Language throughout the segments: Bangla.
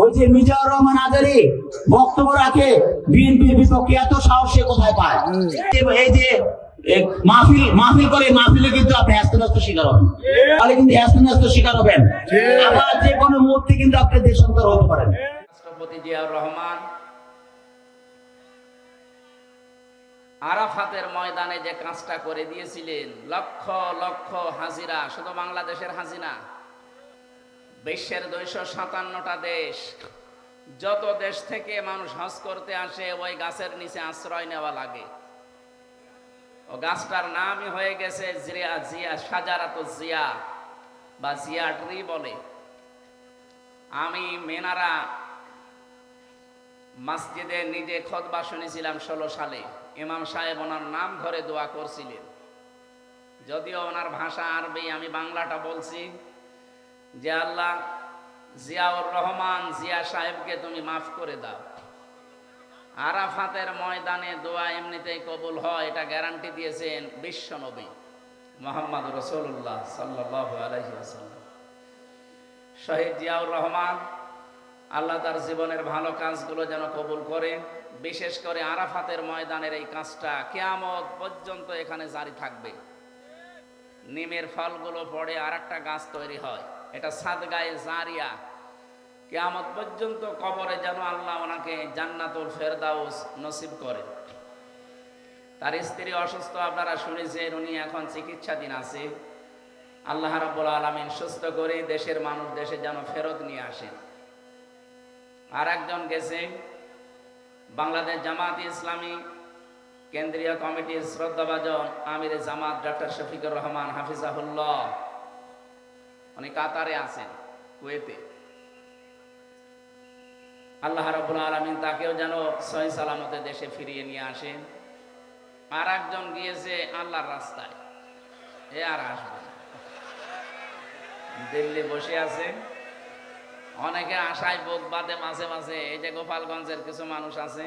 ওই যে মিজানুর রহমান আজারি বক্তব্য রাখে, বিএনপির বিপক্ষে এত সাহস সে কোথায় পায়? এই যে মাহফিল মাহফিল করে মাহফিলে কিন্তু আপনি শিকার হবেন। তাহলে কিন্তু শিকার হবেন। আবার যে কোনো কিন্তু আপনি দেশান্তর হতে পারেন। রাষ্ট্রপতি জিয়াউর রহমান, আরাফাতের ময়দানে যে কাজটা করে দিয়েছিলেন, লক্ষ লক্ষ হাজিরা, শুধু বাংলাদেশের হাজিরা। বিশ্বের দুইশো সাতান্নটা দেশ, যত দেশ থেকে মানুষ হজ করতে আসে, ওই গাছের নিচে আশ্রয় নেওয়া লাগে। ও গাছটার নামই হয়ে গেছে জিয়া জিয়া, সাজারাত জিয়া, বা জিয়া ট্রি বলে। আমি মেনারা মসজিদে নিজে খতবা শুনেছিলাম ষোলো সালে। ইমাম সাহেব ওনার নাম ধরে দোয়া করছিলেন। যদিও ওনার ভাষা আরবি, আমি বাংলাটা বলছি। যে আল্লাহ জিয়াউর রহমান জিয়া সাহেবকে তুমি মাফ করে দাও। আরাফাতের ময়দানে দোয়া এমনিতেই কবুল হয়, এটা গ্যারান্টি দিয়েছেন বিশ্ব নবী মোহাম্মদ রসুল্লাহ সাল্লাহ আলহি আসাল্লাম শহীদ জিয়াউর রহমান, আল্লাহ তার জীবনের ভালো কাজগুলো যেন কবুল করে, বিশেষ করে আরাফাতের ময়দানের এই কাজটা কেয়ামত পর্যন্ত এখানে জারি থাকবে। নিমের ফলগুলো পড়ে আর একটা গাছ তৈরি হয়। এটা সাদগায়ে জারিয়া কেয়ামত পর্যন্ত কবরে যেন আল্লাহ ওনাকে জান্নাতুল ফেরদাউস নসিব করে। তার স্ত্রী অসুস্থ, আপনারা শুনেছেন, উনি এখন চিকিৎসাধীন আছে। আল্লাহ রাব্বুল আলামিন সুস্থ করে দেশের মানুষ দেশে যেন ফেরত নিয়ে আসেন। আর একজন গেছে, বাংলাদেশ জামাত ইসলামী, কেন্দ্রীয় কমিটির শ্রদ্ধাভাজন আমির জামাত ডক্টর শফিকুর রহমান হাফিজাহুল্লাহ। উনি কাতারে আছেন, কুয়েতে। আল্লাহ রাব্বুল আলামিন তাকেও যেন সহি সালামতে দেশে ফিরিয়ে নিয়ে আসেন। আর একজন গিয়েছে আল্লাহর রাস্তায়। এ আর আসবে দিল্লি বসে আছে। অনেকে আশায় বুক বাঁধে মাঝে মাঝে। এই যে গোপালগঞ্জের কিছু মানুষ আছে,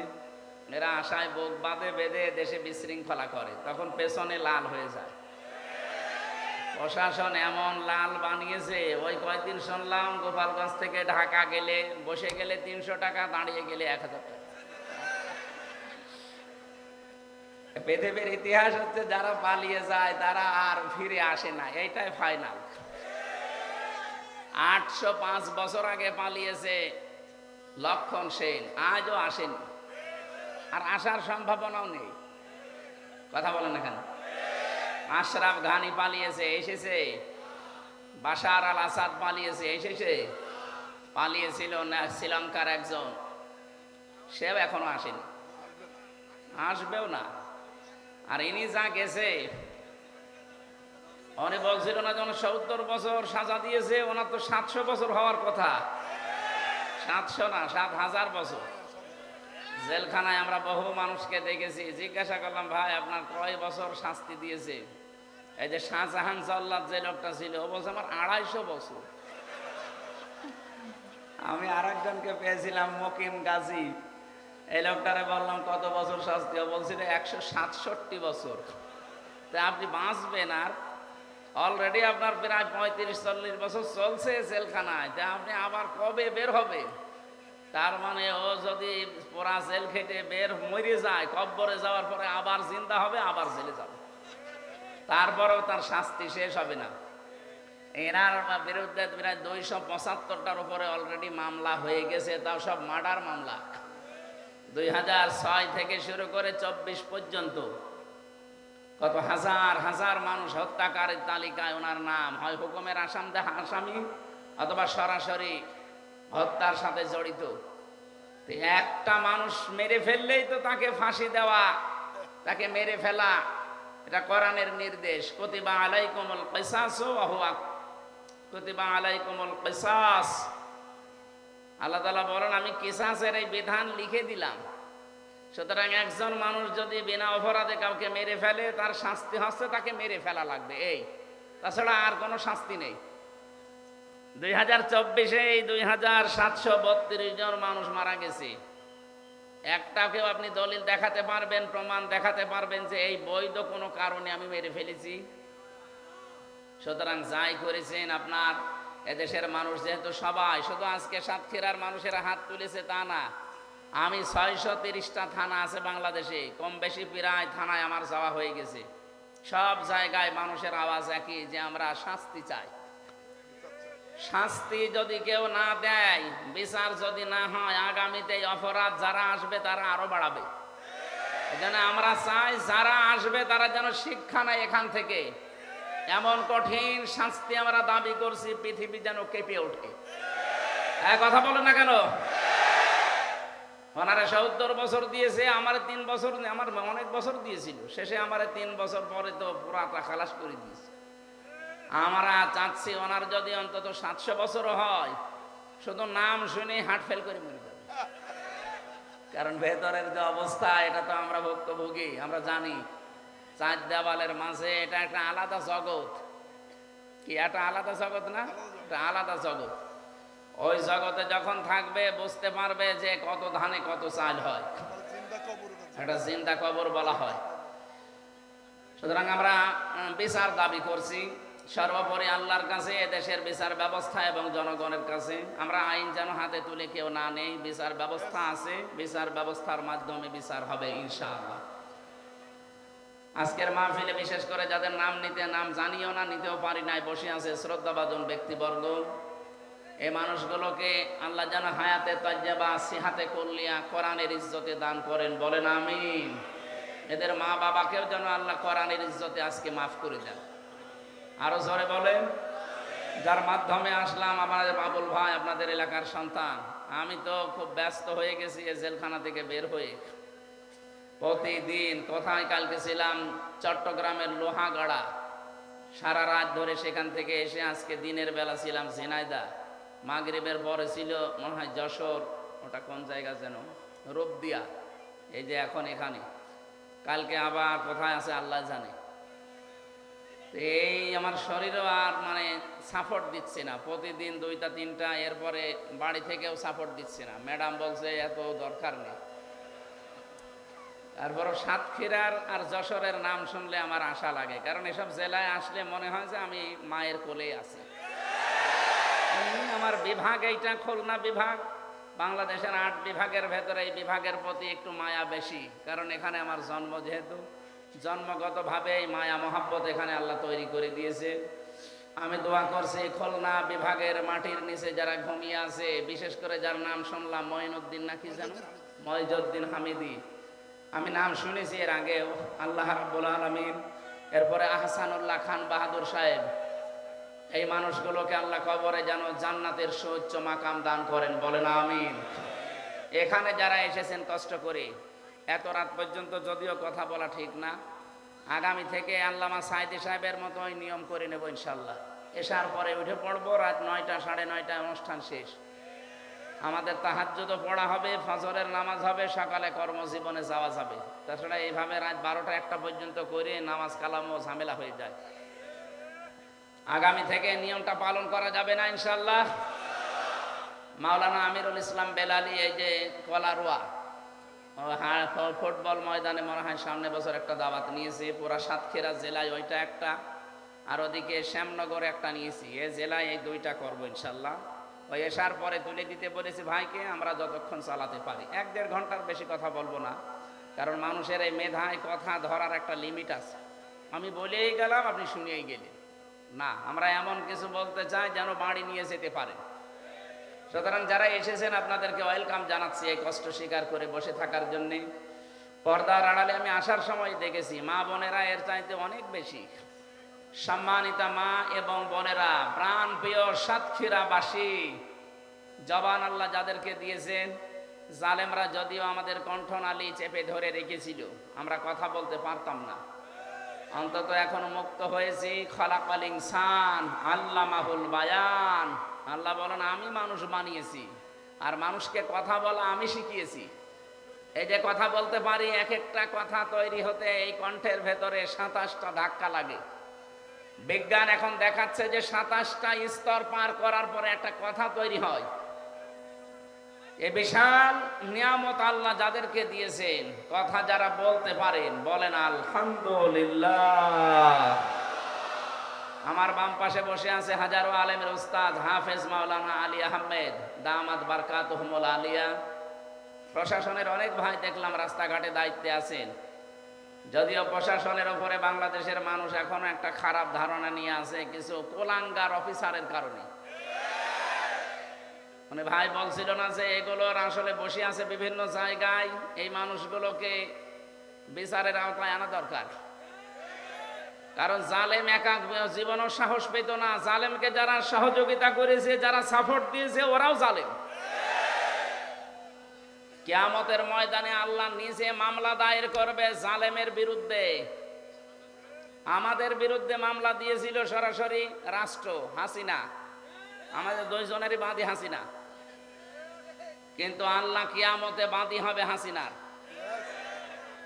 এরা আশায় বুক বাঁধে, বেঁধে দেশে বিশৃঙ্খলা করে। তখন পেছনে লাল হয়ে যায়। প্রশাসন এমন লাল বানিয়েছে, ওই কয়েকদিন শুনলাম গোপালগঞ্জ থেকে ঢাকা গেলে, বসে গেলে তিনশো টাকা, দাঁড়িয়ে গেলে এক হাজার টাকা। পৃথিবীর ইতিহাস হচ্ছে যারা পালিয়ে যায়, তারা আর ফিরে আসে না, এইটাই ফাইনাল আটশো পাঁচ বছর আগে পালিয়েছে লক্ষণ সেন, আজও আসেনি। আর আসার সম্ভাবনাও নেই। কথা বলেন এখানে। আশরাফ ঘানি পালিয়েছে, এসেছে। বাশার আল আসাদ পালিয়েছে, এসেছে। পালিয়েছিল না, শ্রীলঙ্কার একজন। সেও এখনও আসেনি। আসবেও না। আর ইনি যা গেছে উনি বলছিল না যখন সত্তর বছর সাজা দিয়েছে, ওনার তো সাতশো বছর হওয়ার কথা। সাতশো না, সাত হাজার বছর। জেলখানায় আমরা বহু মানুষকে দেখেছি। জিজ্ঞাসা করলাম, ভাই, আপনার কয় বছর শাস্তি দিয়েছে? এই যে শাহজাহান জল্লাদ যে লোকটা ছিল, ও বলছে, আমার আড়াইশো বছর। আমি আর একজনকে পেয়েছিলাম, মকিম গাজী। এই লোকটারে বললাম, কত বছর শাস্তি? বলছিল একশো সাতষট্টি বছর। তা আপনি বাঁচবেন আর? অলরেডি আপনার প্রায় পঁয়ত্রিশ, চল্লিশ বছর চলছে জেলখানায়। তা আপনি আবার কবে বের হবে? তার মানে ও যদি পোড়া জেল খেটে বের মরে যায় কব্বরে যাওয়ার পরে আবার জিন্দা হবে, আবার জেলে যাবে। তারপরেও তার শাস্তি শেষ হবে না। এনার বিরুদ্ধে প্রায় দুইশো পঁচাত্তরটার উপরে অলরেডি মামলা হয়ে গেছে, তাও সব মার্ডার মামলা। দুই হাজার ছয় থেকে শুরু করে চব্বিশ পর্যন্ত কত হাজার হাজার মানুষ হত্যাকারীর তালিকায় ওনার নাম। হয় হুকুমের আসাম আসামি অথবা সরাসরি হত্যার সাথে জড়িত। একটা মানুষ মেরে ফেললেই তো তাকে ফাঁসি দেওয়া, তাকে মেরে ফেলা। এটা কোরআনের নির্দেশ। কতিবা আলাইকুমুল কিসাস হুয়া। কতিবা আলাইকুমুল কিসাস। আল্লাহ তাআলা বলেন, আমি কিসাসের এই বিধান লিখে দিলাম। সুতরাং একজন মানুষ যদি বিনা অপরাধে কাউকে মেরে ফেলে, তার শাস্তি হচ্ছে তাকে মেরে ফেলা লাগবে। এই, তাছাড়া আর কোনো শাস্তি নেই। দুই হাজার চব্বিশে এই দুই হাজার সাতশো বত্রিশ জন মানুষ মারা গেছে। একটাকেও আপনি দলিল দেখাতে পারবেন, প্রমাণ দেখাতে পারবেন যে এই বৈধ কোনো কারণে আমি মেরে ফেলেছি। সুতরাং যাই করেছেন আপনার, এদেশের মানুষ যেহেতু সবাই, শুধু আজকে সাতক্ষীরার মানুষেরা হাত তুলেছে তা না, আমি ছয়শো তিরিশটা থানা আছে বাংলাদেশে কম বেশি প্রায় থানায় আমার যাওয়া হয়ে গেছে। সব জায়গায় মানুষের আওয়াজ একই যে আমরা শাস্তি চাই। শাস্তি যদি কেউ না দেয়, বিচার যদি না হয়, আগামীতে অপরাধ যারা আসবে তারা আরও বাড়াবে। এজন্য আমরা চাই যারা আসবে তারা যেন শিক্ষা নেয় এখান থেকে। এমন কঠিন শাস্তি আমরা দাবি করছি, পৃথিবী যেন কেঁপে ওঠে। এক কথা বলে না কেন? ওনারা সত্তর বছর দিয়েছে, আমার তিন বছর, আমার অনেক বছর দিয়েছিল। শেষে আমার তিন বছর পরে তো পুরাটা খালাস করে দিয়েছে। আমরা চাচ্ছি ওনার যদি অন্তত সাতশো বছর হয়, শুধু নাম শুনে হার্ট ফেল করে মরে যাবে। কারণ ভেতরের যে অবস্থা, এটা তো আমরা ভুক্তভোগী, আমরা জানি। চার দেওয়ালের মাঝে এটা একটা আলাদা জগৎ। কি একটা আলাদা জগৎ না? এটা আলাদা জগৎ। ওই জগতে যখন থাকবে, বুঝতে পারবে যে কত ধানে কত চাল হয়। এটা জিন্দা কবর বলা হয়। সুতরাং আমরা বিচার দাবি করছি। সর্বোপরি আল্লাহর কাছে এদেশের বিচার ব্যবস্থা এবং জনগণের কাছে। আমরা আইন যেন হাতে তুলে কেউ না নেই, বিচার ব্যবস্থা আছে, বিচার ব্যবস্থার মাধ্যমে বিচার হবে, ইনশাআল্লাহ। আজকের মাহফিলে বিশেষ করে যাদের নাম নিতে, নাম জানিও না, নিতেও পারি নাই, বসে আছে শ্রদ্ধাবাদন ব্যক্তিবর্গ। এই মানুষগুলোকে আল্লাহ যেন হায়াতে, তাজ্জাবা, সিহাতে করলিয়া কোরআনের ইজ্জতে দান করেন, বলেন আমিন। এদের মা বাবাকেও যেন আল্লাহ কোরআনের ইজ্জতে আজকে মাফ করে দেন। আরও জোরে বলেন। যার মাধ্যমে আসলাম আমাদের বাবুল ভাই, আপনাদের এলাকার সন্তান। আমি তো খুব ব্যস্ত হয়ে গেছি এই জেলখানা থেকে বের হয়ে। প্রতিদিন কোথায় কালকে ছিলাম? চট্টগ্রামের লোহাগাড়া। সারা রাত ধরে সেখান থেকে এসে আজকে দিনের বেলা ছিলাম ঝিনাইদা। মাগরিবের পরে ছিল মনে হয় যশোর। ওটা কোন জায়গা যেন? রূপদিয়া এই যে এখন এখানে। কালকে আবার কোথায় আছে আল্লাহ জানে। এই আমার শরীরও আর মানে সাপোর্ট দিচ্ছে না। প্রতিদিন দুইটা, তিনটা, এরপরে বাড়ি থেকেও সাপোর্ট দিচ্ছে না। ম্যাডাম বলছে, এত দরকার নেই। তারপর সাতক্ষীরার আর যশোরের নাম শুনলে আমার আশা লাগে। কারণ এসব জেলায় আসলে মনে হয় যে আমি মায়ের কোলে আছি। আমার বিভাগ, এইটা খুলনা বিভাগ। বাংলাদেশের আট বিভাগের ভেতরে এই বিভাগের প্রতি একটু মায়া বেশি। কারণ এখানে আমার জন্ম যেহেতু। জন্মগতভাবে এই মায়া, মহাব্বত এখানে আল্লাহ তৈরি করে দিয়েছে। আমি দোয়া করছি, খুলনা বিভাগের মাটির নিচে যারা ঘুমিয়ে আছে, বিশেষ করে যার নাম শুনলাম, মঈনুদ্দিন নাকি জানো মইজুদ্দিন হামিদি। আমি নাম শুনেছি এর আগেও, আল্লাহ রাব্বুল আলামিন। এরপরে আহসানুল্লাহ খান বাহাদুর সাহেব। এই মানুষগুলোকে আল্লাহ কবরে যেন জান্নাতের সুউচ্চ মাকাম দান করেন, বলেন আমিন। এখানে যারা এসেছেন, কষ্ট করে। এত রাত পর্যন্ত যদিও কথা বলা ঠিক না, আগামী থেকে আল্লামা সাইদি সাহেবের মতো ওই নিয়ম করে নেব ইনশাল্লাহ এসার পরে উঠে পড়ব, রাত নয়টা, সাড়ে নয়টা অনুষ্ঠান শেষ। আমাদের তাহাজ্জুদও পড়া হবে, ফজরের নামাজ হবে, সকালে কর্মজীবনে যাওয়া যাবে। তাছাড়া এইভাবে রাত বারোটা একটা পর্যন্ত করে নামাজ কালামও ঝামেলা হয়ে যায়। আগামী থেকে নিয়মটা পালন করা যাবে না ইনশাল্লাহ মাওলানা আমিরুল ইসলাম বেলালি, এই যে কলারোয়া হ্যাঁ, ফুটবল ময়দানে মনে হয় সামনে বছর একটা দাওয়াত নিয়েছি পুরা সাতক্ষীরা জেলায় ওইটা একটা আর ওদিকে শ্যামনগরে একটা নিয়েছি এ জেলায় এই দুইটা করব ইনশাল্লাহ। ওই এসার পরে তুলে দিতে বলেছি ভাইকে আমরা যতক্ষণ চালাতে পারি। এক দেড় ঘণ্টার বেশি কথা বলব না কারণ মানুষের এই মেধায় কথা ধরার একটা লিমিট আছে। আমি বলেই গেলাম আপনি শুনিয়েই গেলেন। না আমরা এমন কিছু বলতে চাই যেন বাড়ি নিয়ে যেতে পারে সুতরাং যারা এসেছেন, আপনাদেরকে ওয়েলকাম জানাচ্ছি এই কষ্ট স্বীকার করে বসে থাকার জন্যে। পর্দার আড়ালে আমি আসার সময় দেখেছি, মা বোনেরা এর চাইতে অনেক বেশি। সম্মানিতা মা এবং বোনেরা প্রাণ প্রিয় সাতক্ষীরাবাসী, জবান আল্লাহ যাদেরকে দিয়েছেন, জালেমরা যদিও আমাদের কণ্ঠনালী চেপে ধরে রেখেছিল, আমরা কথা বলতে পারতাম না। অন্তত এখন মুক্ত হয়েছি, খলাকাল সান আল্লাহ মাহুল বায়ান। আল্লাহ বলেন, আমি মানুষ বানিয়েছি, আর মানুষকে কথা বলা আমি শিখিয়েছি। এই যে কথা বলতে পারি এক একটা কথা তৈরি হতে এই কণ্ঠের ভেতরে সাতাশটা ধাক্কা লাগে। বিজ্ঞান এখন দেখাচ্ছে যে সাতাশটা স্তর পার করার পরে একটা কথা তৈরি হয়। এ বিশাল নিয়ামত আল্লাহ যাদেরকে দিয়েছেন, কথা যারা বলতে পারেন, বলেন, আলহামদুলিল্লাহ। আমার বাম পাশে বসে আছে হাজারো আলেমের উস্তাদ হাফেজ মাওলানা আলী আহমেদ, দামাত বারকাত আলিয়া। প্রশাসনের অনেক ভাই দেখলাম রাস্তাঘাটে দায়িত্বে আছেন। যদিও প্রশাসনের ওপরে বাংলাদেশের মানুষ এখনও একটা খারাপ ধারণা নিয়ে আছে, কিছু কোলাঙ্গার অফিসারের কারণে। মানে ভাই বলছিল না যে এগুলোর আসলে বসে আছে বিভিন্ন জায়গায়, এই মানুষগুলোকে বিচারের আওতায় আনা দরকার। কারণ জালেম একা জীবনও সাহস পেত না। জালেমকে যারা সহযোগিতা করেছে, যারা সাপোর্ট দিয়েছে, ওরাও জালেম। কিয়ামতের ময়দানে আল্লাহ নিজে মামলা দায়ের করবে জালেমের বিরুদ্ধে। আমাদের বিরুদ্ধে মামলা দিয়েছিল সরাসরি রাষ্ট্র, হাসিনা। আমাদের দুইজনেরই বাঁধি হাসিনা। কিন্তু আল্লাহ কিয়ামতে বাঁধি হবে হাসিনার।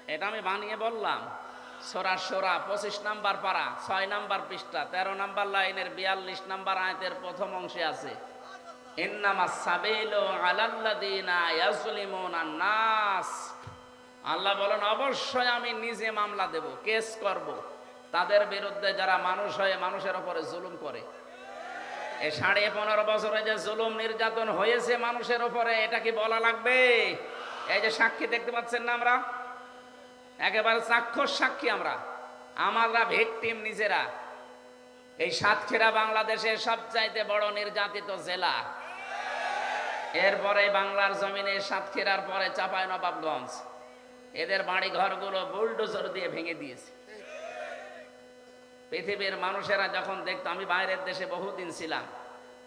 এটা আমি বানিয়ে বললাম। সোরা সোরা, পঁচিশ নাম্বার পারা ছয় নাম্বার পৃষ্ঠা, তেরো নাম্বার লাইনের বিয়াল্লিশ নাম্বার আয়তের প্রথম অংশে আছে আল্লাহ বলেন, অবশ্যই আমি নিজে মামলা দেব, কেস করব। তাদের বিরুদ্ধে যারা মানুষ হয়ে মানুষের উপরে জুলুম করে এই সাড়ে পনেরো বছরে যে জুলুম নির্যাতন হয়েছে মানুষের উপরে, এটা কি বলা লাগবে? এই যে সাক্ষী দেখতে পাচ্ছেন না আমরা? একেবারে চাক্ষুষ সাক্ষী আমরা। আমরা ভিকটিম নিজেরা। এই সাতক্ষীরা বাংলাদেশের সবচাইতে বড় নির্যাতিত জেলা। এরপরে বাংলার জমিনে সাতক্ষীরার পরে চাপায় নবাবগঞ্জ এদের বাড়ি ঘরগুলো বুলডোজার দিয়ে ভেঙে দিয়েছে। পৃথিবীর মানুষেরা যখন দেখতো, আমি বাইরের দেশে বহুদিন ছিলাম,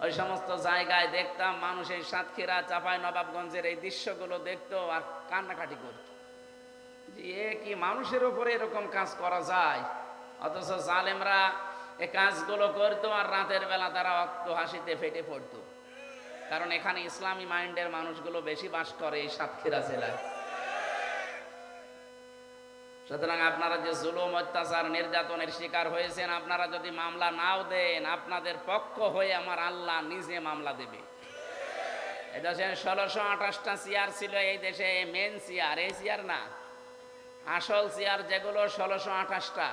ওই সমস্ত জায়গায় দেখতাম মানুষ এই সাতক্ষীরা চাপায় নবাবগঞ্জের এই দৃশ্যগুলো দেখতো আর কান্নাকাটি করত। যে কি মানুষের উপরে এরকম কাজ করা যায়? অথচ জালেমরা এই কাজগুলো করতো আর রাতের বেলা তারা অক্ত হাসিতে ফেটে পড়তো। কারণ এখানে ইসলামী মাইন্ডের মানুষগুলো বেশি বাস করে এই সাতক্ষীরা জেলায়। সুতরাং আপনারা যে জুলুম, অত্যাচার, নির্যাতনের শিকার হয়েছেন, আপনারা যদি মামলা নাও দেন, আপনাদের পক্ষ হয়ে আমার আল্লাহ নিজে মামলা দেবে। এটা ষোলোশো আঠাশটা চেয়ার ছিল এই দেশে মেন চেয়ার, এই চেয়ার না। আসল চেয়ার যেগুলো ষোলোশো আঠাশটা।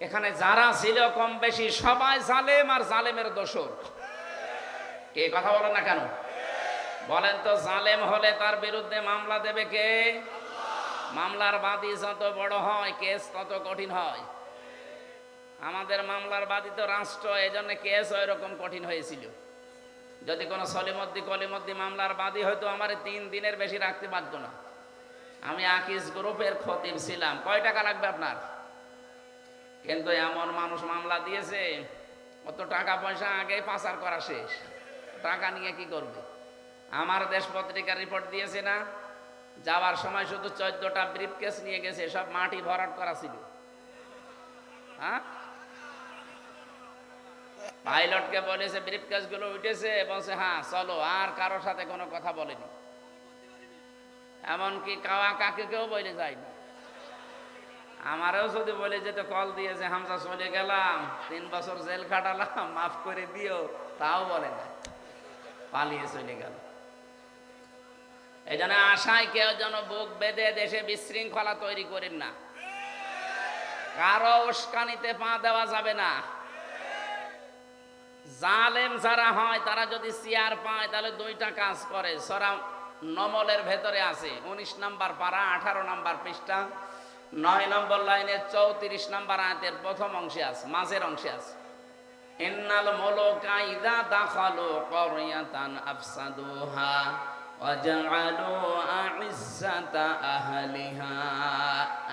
এখানে যারা ছিল কম বেশি সবাই জালেম আর জালেমের দোষর। কে কথা বলেন না কেন? বলেন তো জালেম হলে তার বিরুদ্ধে মামলা দেবে কে? মামলার বাদী যত বড় হয়, কেস তত কঠিন হয়। আমাদের মামলার বাদী তো রাষ্ট্র এই জন্য কেস ওই রকম কঠিন হয়েছিল। যদি কোনো সলিমদ্দি কলিমদ্দি মামলার বাদী হয়তো আমার তিন দিনের বেশি রাখতে পারতো না। আমি আকিস গ্রুপের খতিব ছিলাম। কয় টাকা লাগবে আপনার? কিন্তু এমন মানুষ মামলা দিয়েছে, অত টাকা পয়সা আগেই পাচার করা শেষ। টাকা নিয়ে কি করবে? আমার দেশ পত্রিকা রিপোর্ট দিয়েছে না, যাওয়ার সময় শুধু চোদ্দটা ব্রিফ কেস নিয়ে গেছে, সব মাটি ভরাট করা ছিল। হ্যাঁ? পাইলটকে বলেছে ব্রিফ কেসগুলো উঠেছে, বলছে হ্যাঁ চলো, আর কারোর সাথে কোনো কথা বলেনি। এমনকি কাওয়া কাকে কেউ বলে যায়নি আমারও যদি বলে যেত কল দিয়ে যে হামজা চলে গেলাম, তিন বছর জেল খাটালাম, মাফ করে দিও, তাও বলে না। পালিয়ে চলে গেল। এই জন্য আশায় কেউ যেন বুক বেঁধে দেশে বিশৃঙ্খলা তৈরি করেন না। কারও উস্কানিতে পা দেওয়া যাবে না। জালেম যারা হয়, তারা যদি চেয়ার পায়, তাহলে দুইটা কাজ করে। সরা নমলের ভেতরে আছে। উনিশ নাম্বার পারা আঠারো নাম্বার পৃষ্ঠা, নয় নম্বর লাইনের চৌত্রিশ নাম্বার আয়াতের প্রথম অংশে আছে, মাঝের অংশে আছে।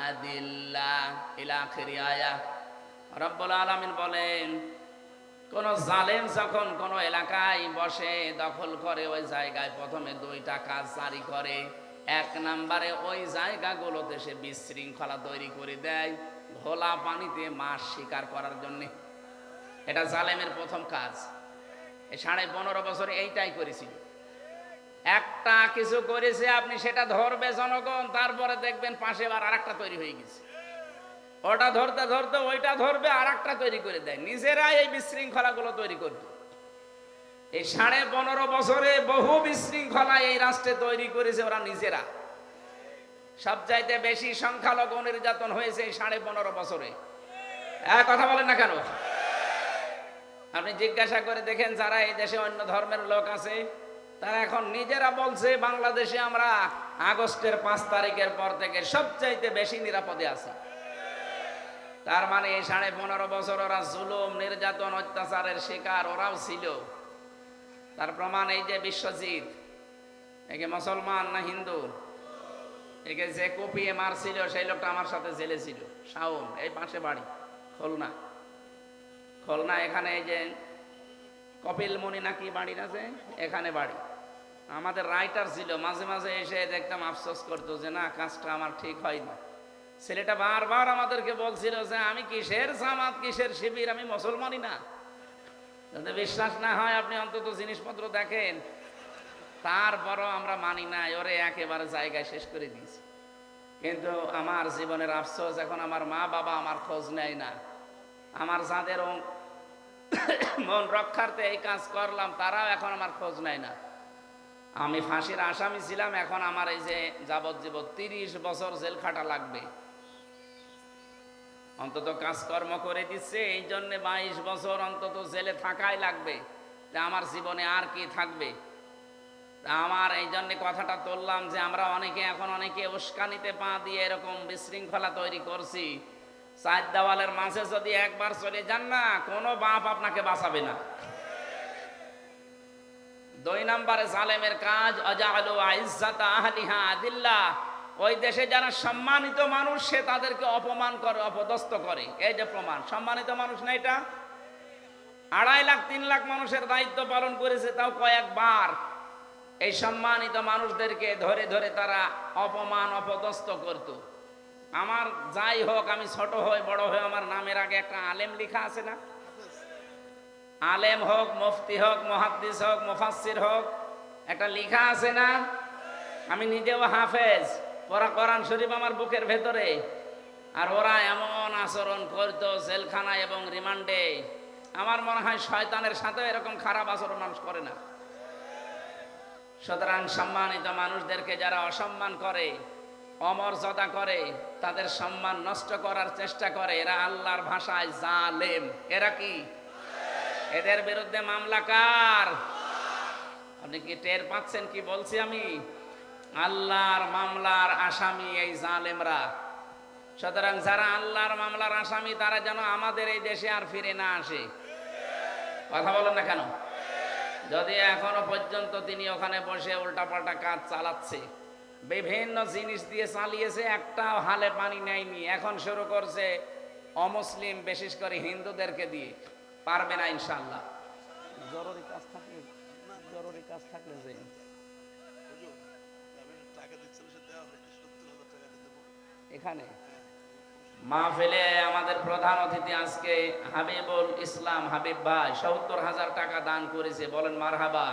আদিল্লা বলেন কোন জালেম যখন কোন এলাকায় বসে, দখল করে ওই জায়গায় প্রথমে দুইটা কাজ জারি করে। এক নম্বরে ওই জায়গাগুলোতে সে বিশৃঙ্খলা তৈরি করে দেয়, ঘোলা পানিতে মাছ শিকার করার জন্য। এটা জালেমের প্রথম কাজ। সাড়ে পনেরো বছর এইটাই করেছিল। একটা কিছু করেছে, আপনি সেটা ধরবে জনগণ, তারপরে দেখবেন পাশে আবার আরেকটা তৈরি হয়ে গেছে। ওটা ধরতে ধরতে ওইটা ধরবে আর একটা তৈরি করে দেয়। নিজেরাই এই বিশৃঙ্খলাগুলো তৈরি করবে। এই সাড়ে পনেরো বছরে বহু বিশৃঙ্খলা এই রাষ্ট্রে তৈরি করেছে ওরা নিজেরা। সব চাইতে বেশি সংখ্যালঘু নির্যাতন হয়েছে এই সাড়ে পনেরো বছরে। এক কথা বলেন না কেন? আপনি জিজ্ঞাসা করে দেখেন, যারা এই দেশে অন্য ধর্মের লোক আছে, তারা এখন নিজেরা বলছে, বাংলাদেশে আমরা আগস্টের পাঁচ তারিখের পর থেকে সবচাইতে বেশি নিরাপদে আছি। তার মানে এই সাড়ে পনেরো বছর ওরা জুলুম, নির্যাতন, অত্যাচারের শিকার, ওরাও ছিল। তার প্রমাণ এই যে বিশ্বজিৎ, একে মুসলমান না হিন্দু? একে যে কুপিয়ে মারছিল, সেই লোকটা আমার সাথে জেলে ছিল। শাওন, এই পাশে বাড়ি, খুলনা। খুলনা এখানে এই যে কপিল মুনি নাকি বাড়ি আছে? এখানে বাড়ি। আমাদের রাইটার ছিল, মাঝে মাঝে এসে দেখতাম, আফসোস করতো যে না, কাজটা আমার ঠিক হয়নি। ছেলেটা বারবার আমাদেরকে বলছিল যে, আমি কিসের জামাত, কিসের শিবির? আমি মুসলমানই না। যদি বিশ্বাস না হয়, আপনি অন্তত জিনিসপত্র দেখেন। তারপরও আমরা মানি না, ওরে একেবারে জায়গায় শেষ করে দিয়েছি। কিন্তু আমার জীবনের আফসোস, এখন আমার মা বাবা আমার খোঁজ নেয় না। আমার যাদের মন রক্ষার্থে এই কাজ করলাম, তারাও এখন আমার খোঁজ নেয় না। আমি ফাঁসির আসামি ছিলাম, এখন আমার এই যে যাবজ্জীবন তিরিশ বছর জেল খাটা লাগবে। অন্তত কাজকর্ম করে দিচ্ছে, এই জন্য বাইশ বছর অন্তত জেলে থাকাই লাগবে। তা আমার জীবনে আর কি থাকবে? তা আমার এই জন্য কথাটা তুললাম যে আমরা অনেকে এখন অনেকে উস্কানিতে পা দিয়ে এরকম বিশৃঙ্খলা তৈরি করছি। চার দেওয়ালের মাঝে যদি একবার চলে যান না, কোনো বাপ আপনাকে বাঁচাবে না। দুই নম্বরে জালেমের কাজ, অজালু আইজ্জাতা আহলিহা আদিল্লা ওই দেশে যারা সম্মানিত মানুষ, সে তাদেরকে অপমান করে, অপদস্থ করে। এই যে প্রমাণ, সম্মানিত মানুষ না এটা? আড়াই লাখ, তিন লাখ মানুষের দায়িত্ব পালন করেছে, তাও কয়েকবার। এই সম্মানিত মানুষদেরকে ধরে ধরে তারা অপমান, অপদস্থ করত। আমার যাই হোক, আমি ছোট হই বড় হই আমার নামের আগে একটা আলেম লেখা আছে না? আলেম হোক, মুফতি হোক, মহাদ্দিস হোক, মুফাসসির হোক, একটা লেখা আছে না? আমি নিজেও হাফেজ। পড়া কোরআন শরীফ আমার বুকের ভেতরে। আর ওরা এমন আচরণ করতো জেলখানায় এবং রিমান্ডে। আমার মনে হয় শয়তানের সাথে এরকম খারাপ আচরণ মানুষ করে না। সুতরাং সম্মানিত মানুষদেরকে যারা অসম্মান করে, অমর্যাদা করে, তাদের সম্মান নষ্ট করার চেষ্টা করে, এরা আল্লাহর ভাষায় জালেম। এরা কি? এদের বিরুদ্ধে মামলা কার? আপনি কি টের পাচ্ছেন কি বলছি আমি? আল্লাহর মামলার আসামি এই জালেমরা। সুতরাং যারা আল্লাহর মামলার আসামি, তারা যেন আমাদের এই দেশে আর ফিরে না আসে। কথা বলেন না কেন? যদি এখনও পর্যন্ত তিনি ওখানে বসে উল্টাপাল্টা কাজ চালাচ্ছে, বিভিন্ন জিনিস দিয়ে চালিয়েছে একটা হালে পানি নেয়নি, এখন শুরু করছে অমুসলিম, বিশেষ করে হিন্দুদেরকে দিয়ে। পারবে না ইনশাল্লাহ জরুরি কাজ থাকলে, জরুরি কাজ থাকলে যে টাকা দিচ্ছিল সে দেওয়া হয়নি সত্তর হাজার টাকা দিতে বলল। এখানে। মাহফিলে আমাদের প্রধান অতিথি আজকে হাবিবুল ইসলাম হাবিব ভাই, সত্তর হাজার টাকা দান করেছে। বলেন, মারহাবা।